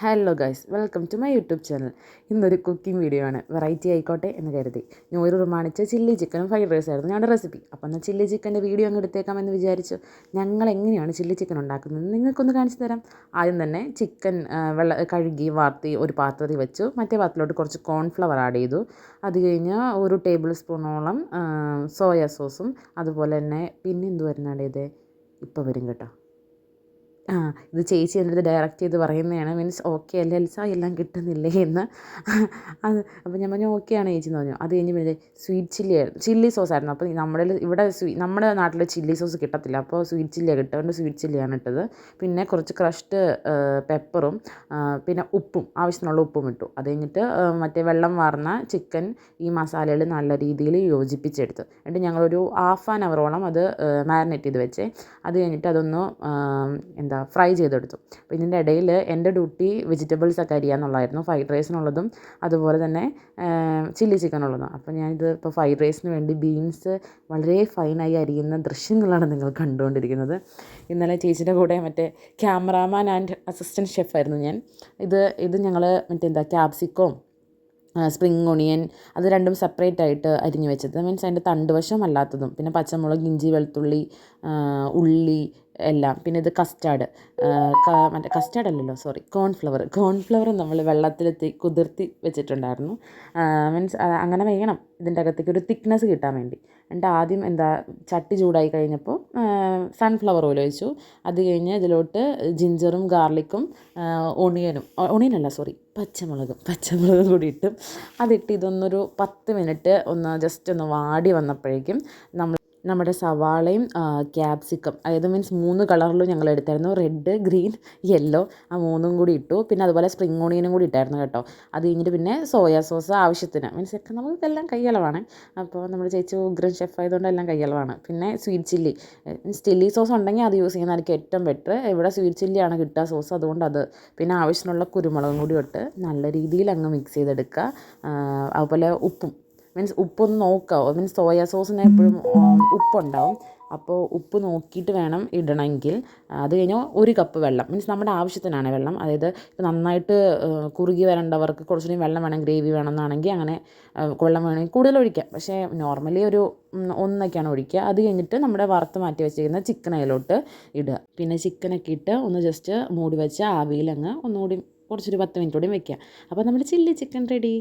Hello guys welcome to my YouTube channel ഇന്നൊരു cooking video ആണ്. Variety ആയിക്കോട്ടെ എന്ന് കരുതി. ഞൂറ് റുമാണിച്ച ചില്ലി ചിക്കനും ഫ്രൈഡ് റൈസ് ആയിരുന്നു ഞങ്ങളുടെ റെസിപ്പി അപ്പം എന്നാൽ ചില്ലി ചിക്കന്റെ വീഡിയോ അങ്ങ് എടുത്തേക്കാമെന്ന് വിചാരിച്ചു. ഞങ്ങൾ എങ്ങനെയാണ് ചില്ലി ചിക്കൻ ഉണ്ടാക്കുന്നത് നിങ്ങൾക്കൊന്ന് കാണിച്ചു തരാം. ആദ്യം തന്നെ ചിക്കൻ വെള്ള കഴുകി വാർത്തി ഒരു പാത്രത്തിൽ വെച്ചു. മറ്റേ പാത്രത്തിലോട്ട് കുറച്ച് കോൺഫ്ലവർ ആഡ് ചെയ്തു. അത് കഴിഞ്ഞ് ഒരു ടേബിൾ സ്പൂണോളം സോയാ സോസും അതുപോലെ തന്നെ പിന്നെ എന്തുവായിരുന്നു ആഡ് ചെയ്തേ ഇപ്പോൾ വരും കേട്ടോ. ആ ഇത് ചേച്ചി എന്റെ അടുത്ത് ഡയറക്റ്റ് ചെയ്ത് പറയുന്നതാണ്. മീൻസ് ഓക്കെ അല്ലേ എൽസ? എല്ലാം കിട്ടുന്നില്ലേ എന്ന്. അത് അപ്പോൾ ഞാൻ പറഞ്ഞു ഓക്കെ ആണ് ചേച്ചി എന്ന് പറഞ്ഞു. അത് കഴിഞ്ഞ് പിന്നെ സ്വീറ്റ് ചില്ലി ആയിരുന്നു. ചില്ലി സോസ് ആയിരുന്നു. അപ്പോൾ നമ്മുടെ ഇവിടെ സ്വീ നമ്മുടെ നാട്ടിൽ ചില്ലി സോസ് കിട്ടത്തില്ല. അപ്പോൾ സ്വീറ്റ് ചില്ലിയാണ് കിട്ടുക അതുകൊണ്ട് സ്വീറ്റ് ചില്ലിയാണ് ഇട്ടത്. പിന്നെ കുറച്ച് ക്രഷ്ഡ് പെപ്പറും പിന്നെ ഉപ്പും ആവശ്യത്തിനുള്ള ഉപ്പും ഇട്ടു. അത് കഴിഞ്ഞിട്ട് മറ്റേ വെള്ളം വാർന്ന ചിക്കൻ ഈ മസാലയിൽ നല്ല രീതിയിൽ യോജിപ്പിച്ചെടുത്തു. എന്നിട്ട് ഞങ്ങളൊരു ഹാഫ് ആൻ അവറോളം അത് മാരിനേറ്റ് ചെയ്ത് വെച്ചേ. അത് കഴിഞ്ഞിട്ട് അതൊന്ന് എന്താ ഫ്രൈ ചെയ്തെടുത്തു. അപ്പോൾ ഇതിന്റെ ഇടയിൽ എന്റെ ഡ്യൂട്ടി വെജിറ്റബിൾസ് ഒക്കെ അരിയാന്നുള്ളതായിരുന്നു ഫ്രൈഡ് റൈസിനുള്ളതും അതുപോലെ തന്നെ ചില്ലി ചിക്കനുള്ളതും. അപ്പോൾ ഞാനിത് ഇപ്പോൾ ഫ്രൈഡ് റൈസിന് വേണ്ടി ബീൻസ് വളരെ ഫൈനായി അരിയുന്ന ദൃശ്യങ്ങളാണ് നിങ്ങൾ കണ്ടുകൊണ്ടിരിക്കുന്നത്. ഇന്നലെ ചേച്ചിയുടെ കൂടെ മറ്റേ ക്യാമറാമാൻ ആൻഡ് അസിസ്റ്റന്റ് ഷെഫായിരുന്നു ഞാൻ. ഇത് ഇത് ഞങ്ങൾ മറ്റേ എന്താ ക്യാപ്സിക്കോം സ്പ്രിങ് ഒണിയൻ അത് രണ്ടും സെപ്പറേറ്റ് ആയിട്ട് അരിഞ്ഞു വെച്ചത്. മീൻസ് അതിന്റെ തണ്ട് വശം അല്ലാത്തതും പിന്നെ പച്ചമുളക് ഇഞ്ചി വെളുത്തുള്ളി ഉള്ളി എല്ലാം. പിന്നെ ഇത് കസ്റ്റാർഡ് മറ്റേ കസ്റ്റാർഡ് അല്ലല്ലോ സോറി കോൺഫ്ലവർ കോൺഫ്ലവർ നമ്മൾ വെള്ളത്തിൽ കുതിർത്തി വെച്ചിട്ടുണ്ടായിരുന്നു. മീൻസ് അങ്ങനെ വേണം ഇതിന്റെ അകത്തേക്ക് ഒരു തിക്നെസ് കിട്ടാൻ വേണ്ടി. എന്നിട്ട് ആദ്യം എന്താ ചട്ടി ചൂടായി കഴിഞ്ഞപ്പോൾ സൺഫ്ലവർ ഓയിൽ ഒഴിച്ചു. അത് കഴിഞ്ഞ് ഇതിലോട്ട് ജിഞ്ചറും ഗാർലിക്കും ഒണിയനും ഒണിയനല്ല സോറി പച്ചമുളകും പച്ചമുളകും കൂടി ഇട്ടും. അതിട്ട് ഇതൊന്നൊരു പത്ത് മിനിറ്റ് ഒന്ന് ജസ്റ്റ് ഒന്ന് വാടി വന്നപ്പോഴേക്കും നമ്മൾ നമ്മുടെ സവാളയും ക്യാപ്സിക്കം അതായത് മീൻസ് മൂന്ന് കളറിലും ഞങ്ങൾ എടുത്തായിരുന്നു. റെഡ് ഗ്രീൻ യെല്ലോ ആ മൂന്നും കൂടി ഇട്ടു. പിന്നെ അതുപോലെ സ്പ്രിംഗ് ഓണിയനും കൂടി ഇട്ടായിരുന്നു കേട്ടോ. അത് കഴിഞ്ഞിട്ട് പിന്നെ സോയാ സോസ് ആവശ്യത്തിന്. മീൻസ് ഒക്കെ നമുക്കെല്ലാം കയ്യളവാണ് അപ്പോൾ നമ്മൾ ചേച്ചി ഉഗ്രൻ ഷെഫ് ആയതുകൊണ്ട് എല്ലാം കയ്യളവാണ് പിന്നെ sweet chilli means chilli sauce ഉണ്ടെങ്കിൽ അത് യൂസ് ചെയ്യുന്നതായിരിക്കും ഏറ്റവും ബെറ്റർ ഇവിടെ സ്വീറ്റ് ചില്ലിയാണ് കിട്ടുക സോസ് അതുകൊണ്ട് അത് പിന്നെ ആവശ്യത്തിനുള്ള കുരുമുളകും കൂടി ഇട്ട് നല്ല രീതിയിൽ അങ്ങ് മിക്സ് ചെയ്തെടുക്കുക. അതുപോലെ ഉപ്പും. മീൻസ് ഉപ്പൊന്ന് നോക്കാവോ? മീൻസ് സോയാ സോസിന് എപ്പോഴും ഉപ്പുണ്ടാവും. അപ്പോൾ ഉപ്പ് നോക്കിയിട്ട് വേണം ഇടണമെങ്കിൽ. അത് കഴിഞ്ഞാൽ ഒരു കപ്പ് വെള്ളം. മീൻസ് നമ്മുടെ ആവശ്യത്തിനാണ് വെള്ളം. അതായത് ഇപ്പോൾ നന്നായിട്ട് കുറുകി വരേണ്ടവർക്ക് കുറച്ചുകൂടി വെള്ളം വേണം ഗ്രേവി വേണം എന്നാണെങ്കിൽ അങ്ങനെ വെള്ളം വേണമെങ്കിൽ കൂടുതൽ ഒഴിക്കാം. പക്ഷേ നോർമലി ഒരു ഒന്നൊക്കെയാണ് ഒഴിക്കുക. അത് കഴിഞ്ഞിട്ട് നമ്മുടെ വറുത്ത് മാറ്റി വെച്ചിരിക്കുന്ന ചിക്കൻ അതിലോട്ട് ഇടുക. പിന്നെ ചിക്കനൊക്കെ ഇട്ട് ഒന്ന് ജസ്റ്റ് മൂടി വെച്ച് ആവിയിലങ്ങ് ഒന്നുകൂടി കുറച്ചൊരു പത്ത് മിനിറ്റ് കൂടി വെക്കുക. അപ്പോൾ നമ്മുടെ ചില്ലി ചിക്കൻ റെഡി